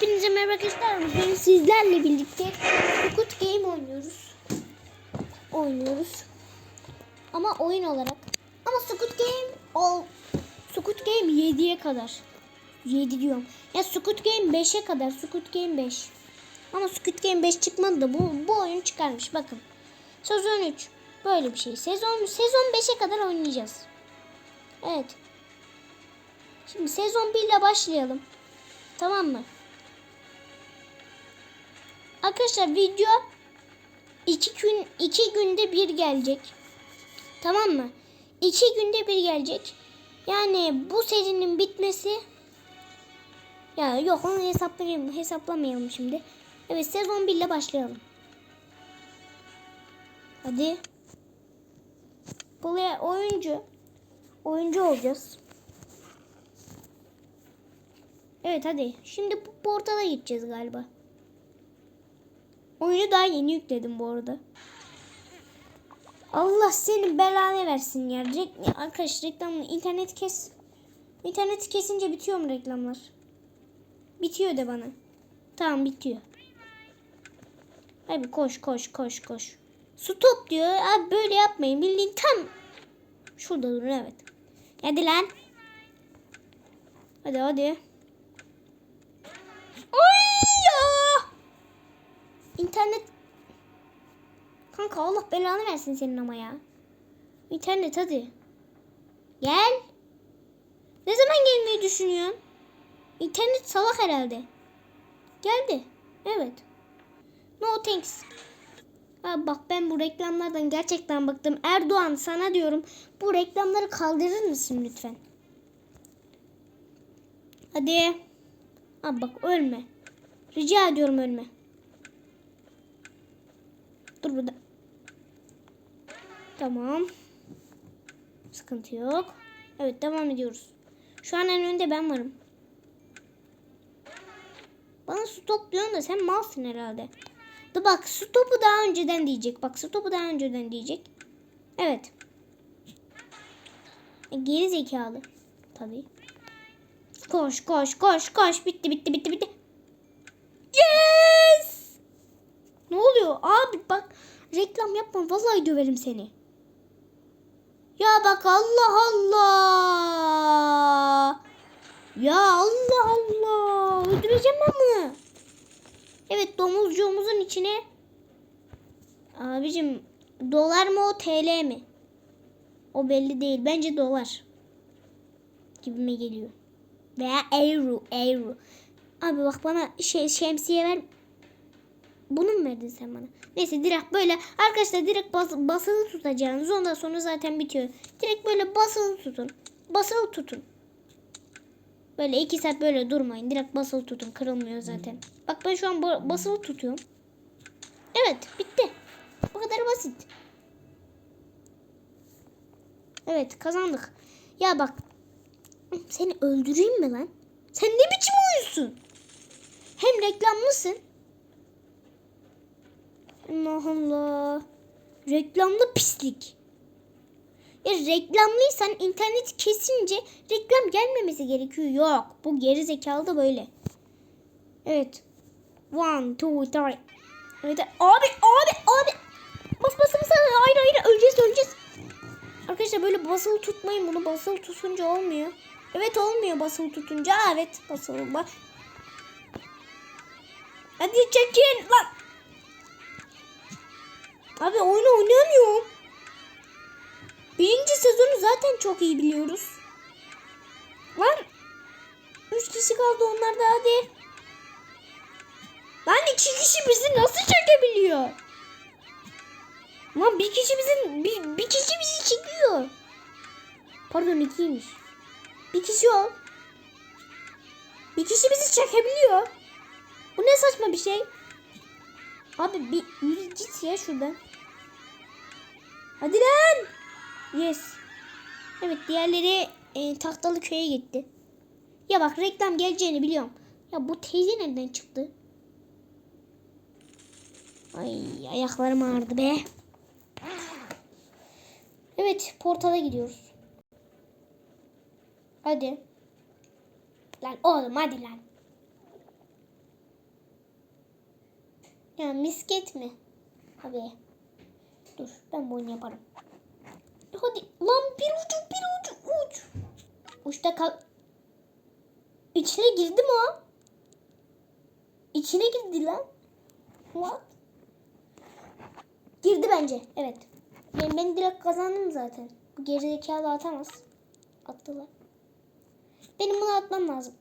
Hepinize merhaba arkadaşlar. Bugün sizlerle birlikte Squid Game oynuyoruz. Oynuyoruz. Ama oyun olarak. Ama Squid Game ol Squid Game 7'ye kadar. 7 diyorum. Ya Squid Game 5'e kadar. Squid Game 5. Ama Squid Game 5 çıkmadı da bu, bu oyun çıkarmış. Bakın. Sezon 3. Böyle bir şey. Sezon sezon 5'e kadar oynayacağız. Evet. Şimdi sezon 1 ile başlayalım. Tamam mı? Arkadaşlar video iki gün iki günde bir gelecek. Tamam mı? İki günde bir gelecek. Yani bu serinin bitmesi ya yok onu hesaplayayım, hesaplamayalım şimdi. Evet sezon 1 ile başlayalım. Hadi. Player oyuncu. Oyuncu olacağız. Evet hadi. Şimdi bu portala gideceğiz galiba. Oyunu daha yeni yükledim bu arada. Allah senin belanı versin ya. Arkadaş reklam internet kes. İnternet kesince bitiyor mu reklamlar? Bitiyor de bana. Tamam bitiyor. Abi koş koş koş koş. Stop diyor. Abi böyle yapmayın. Bildiğin tam şurada durun evet. Hadi lan. Hadi hadi. Ay ya. İnternet. Kanka Allah belanı versin senin ama ya. İnternet hadi. Gel. Ne zaman gelmeyi düşünüyorsun? İnternet salak herhalde. Geldi. Evet. No thanks. Abi bak ben bu reklamlardan gerçekten bıktım. Erdoğan sana diyorum bu reklamları kaldırır mısın lütfen? Hadi. Abi bak ölme. Rica ediyorum ölme. Dur burada. Tamam. Sıkıntı yok. Evet devam ediyoruz. Şu an en önde ben varım. Bana stop diyorsun da sen malsın herhalde. Da bak stopu daha önceden diyecek. Bak stopu daha önceden diyecek. Evet. E, geri zekalı. Tabii. Koş koş koş koş. Bitti bitti bitti bitti. Yes! Ne oluyor? Abi bak reklam yapma. Vallahi döverim seni. Ya bak Allah Allah. Ya Allah Allah. Öldüreceğim ben bunu. Evet domuzcuğumuzun içine. Abicim dolar mı o TL mi? O belli değil. Bence dolar. Gibime geliyor. Veya euro, euro. Abi bak bana şey şemsiye ver. Bunu mu verdin sen bana? Neyse direkt böyle arkadaşlar direkt bas, basılı tutacağınız ondan sonra zaten bitiyor. Direkt böyle basılı tutun. Basılı tutun. Böyle iki saat böyle durmayın. Direkt basılı tutun. Kırılmıyor zaten. Bak ben şu an ba- basılı tutuyorum. Evet bitti. Bu kadar basit. Evet kazandık. Ya bak seni öldüreyim mi lan? Sen ne biçim oyunsun? Hem reklamlısın. Allah Allah. Reklamlı pislik. Ya reklamlıysan internet kesince reklam gelmemesi gerekiyor. Yok. Bu geri zekalı da böyle. Evet. One, two, three. Evet. Abi, abi, abi. Bas basın sana. Hayır, hayır. Öleceğiz, öleceğiz. Arkadaşlar böyle basılı tutmayın. Bunu basılı tutunca olmuyor. Evet olmuyor basılı tutunca. Evet basılı bak. Hadi çekin lan. Abi oyunu oynayamıyorum. Birinci sezonu zaten çok iyi biliyoruz. Var. Üç kişi kaldı onlar da hadi. Lan iki kişi bizi nasıl çekebiliyor? Lan bir kişi bizim bir, bir kişi bizi çekiyor. Pardon ikiymiş. Bir kişi ol. Bir kişi bizi çekebiliyor. Bu ne saçma bir şey. Abi bir yürü git ya şuradan. Hadi lan. Yes. Evet diğerleri e, tahtalı köye gitti. Ya bak reklam geleceğini biliyorum. Ya bu teyze nereden çıktı? Ay ayaklarım ağrıdı be. Evet portala gidiyoruz. Hadi. Lan oğlum hadi lan. Ya misket mi? Abi. Dur ben bu oyunu yaparım. Hadi lan bir ucu bir ucu uç. Uçta kal. İçine girdi mi o? İçine girdi lan. What? Girdi bence. Evet. Ben, ben direkt kazandım zaten. Bu gerizekalı atamaz. Attılar. Benim bunu atmam lazım.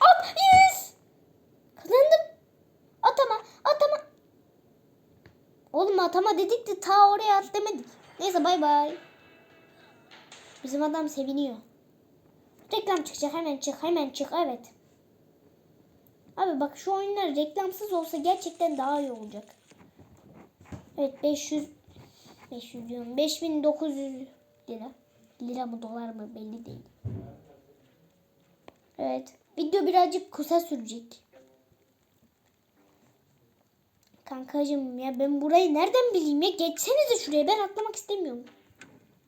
At! Yes! Kazandım. Atama, atama. Oğlum atama dedik de ta oraya at demedik. Neyse bay bay. Bizim adam seviniyor. Reklam çıkacak hemen çık hemen çık evet. Abi bak şu oyunlar reklamsız olsa gerçekten daha iyi olacak. Evet 500 500 diyorum 5900 lira. Lira mı dolar mı belli değil. Evet video birazcık kısa sürecek. Kankacığım ya ben burayı nereden bileyim ya geçsenize şuraya ben atlamak istemiyorum.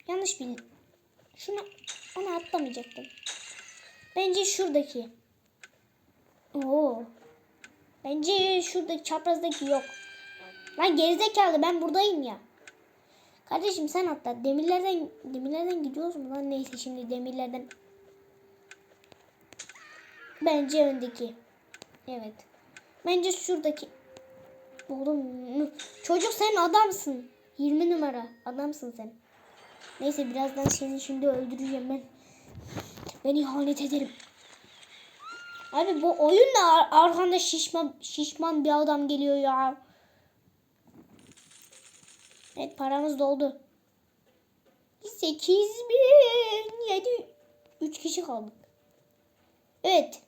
Yanlış bildim. Şunu ona atlamayacaktım. Bence şuradaki. Oo. Bence şuradaki çaprazdaki yok. Lan gerizekalı ben buradayım ya. Kardeşim sen atla. Demirlerden demirlerden gidiyoruz mu lan? Neyse şimdi demirlerden. Bence öndeki. Evet. Bence şuradaki. Oğlum çocuk sen adamsın. 20 numara adamsın sen. Neyse birazdan seni şimdi öldüreceğim ben. Ben ihanet ederim. Abi bu oyunla ar- arkanda şişman şişman bir adam geliyor ya. Evet paramız doldu. 8 bin 7 3 kişi kaldık. Evet.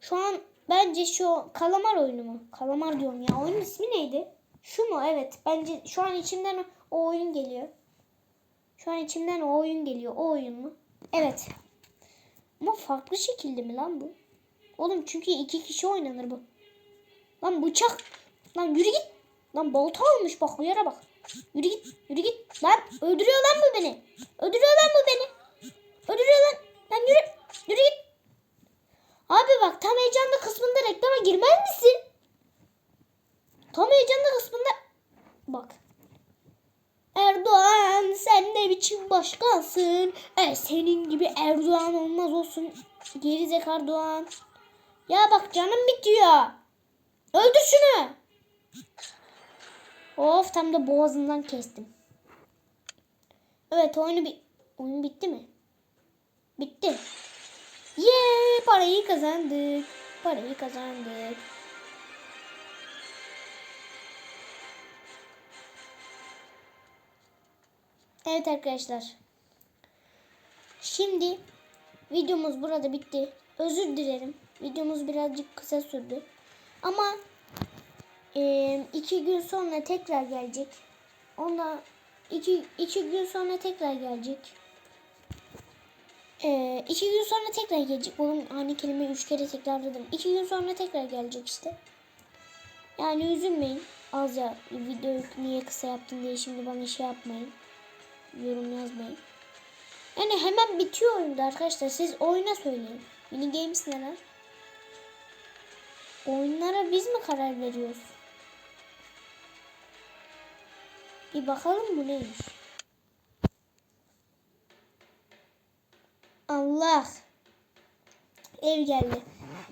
Şu an bence şu kalamar oyunu mu? Kalamar diyorum ya. Oyunun ismi neydi? Şu mu? Evet. Bence şu an içimden o oyun geliyor. Şu an içimden o oyun geliyor. O oyun mu? Evet. Ama farklı şekilde mi lan bu? Oğlum çünkü iki kişi oynanır bu. Lan bıçak. Lan yürü git. Lan balta almış bak bu yere bak. Yürü git. Yürü git. Lan öldürüyor lan bu beni. Öldürüyor lan bu beni. Öldürüyor lan. Lan yürü. Yürü git. Abi bak tam heyecanlı kısmında reklama girmez misin? Tam heyecanlı kısmında bak. Erdoğan sen ne biçim başkansın? E, senin gibi Erdoğan olmaz olsun. Gerizek Erdoğan. Ya bak canım bitiyor. Öldür şunu. Of tam da boğazından kestim. Evet oyunu bir oyun bitti mi? Bitti. Yee parayı kazandık. Parayı kazandık. Evet arkadaşlar. Şimdi videomuz burada bitti. Özür dilerim. Videomuz birazcık kısa sürdü. Ama e, iki gün sonra tekrar gelecek. Ona iki, iki gün sonra tekrar gelecek. E, iki gün sonra tekrar gelecek. Oğlum aynı kelimeyi üç kere tekrarladım. İki gün sonra tekrar gelecek işte. Yani üzülmeyin. Az ya videoyu niye kısa yaptın diye şimdi bana şey yapmayın. Yorum yazmayın. Yani hemen bitiyor oyunda arkadaşlar. Siz oyuna söyleyin. Mini games neler? Oyunlara biz mi karar veriyoruz? Bir bakalım bu neymiş. Allah. Ev geldi.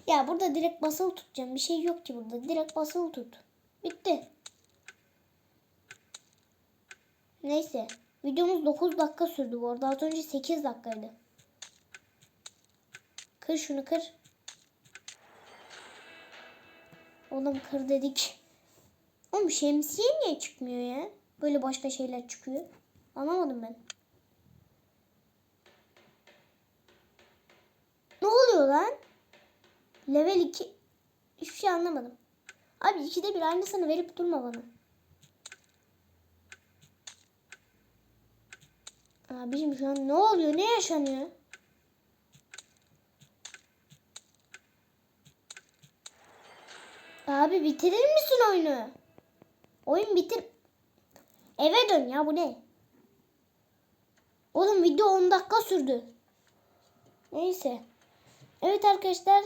Ya burada direkt basılı tutacağım. Bir şey yok ki burada. Direkt basılı tut. Bitti. Neyse. Videomuz 9 dakika sürdü bu arada. Az önce 8 dakikaydı. Kır şunu kır. Oğlum kır dedik. Oğlum şemsiye niye çıkmıyor ya? Böyle başka şeyler çıkıyor. Anlamadım ben. Ne oluyor lan? Level 2. Hiçbir şey anlamadım. Abi ikide bir aynısını verip durma bana. Abicim şu an ne oluyor? Ne yaşanıyor? Abi bitirir misin oyunu? Oyun bitir. Eve dön ya bu ne? Oğlum video 10 dakika sürdü. Neyse. Evet arkadaşlar.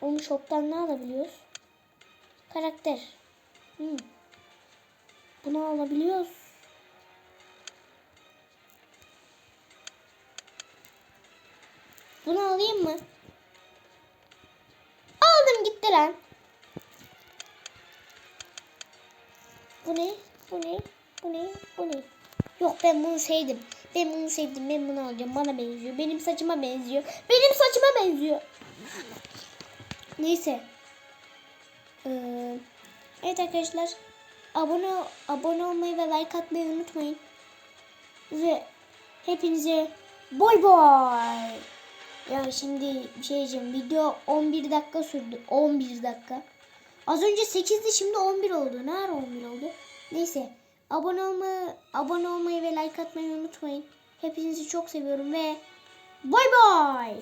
Onu shop'tan ne alabiliyoruz? Karakter. Hmm. Bunu alabiliyoruz. Bunu alayım mı? Aldım gitti lan. Bu ne? Bu ne? Bu ne? Bu ne? Yok ben bunu sevdim. Ben bunu sevdim. Ben bunu alacağım. Bana benziyor. Benim saçıma benziyor. Benim saçıma benziyor. Neyse. Ee, evet arkadaşlar. Abone abone olmayı ve like atmayı unutmayın. Ve hepinize boy boy. Ya şimdi bir şey diyeceğim. Video 11 dakika sürdü. 11 dakika. Az önce 8'di şimdi 11 oldu. Ne ara 11 oldu? Neyse. Abone olmayı, abone olmayı ve like atmayı unutmayın. Hepinizi çok seviyorum ve bay bay.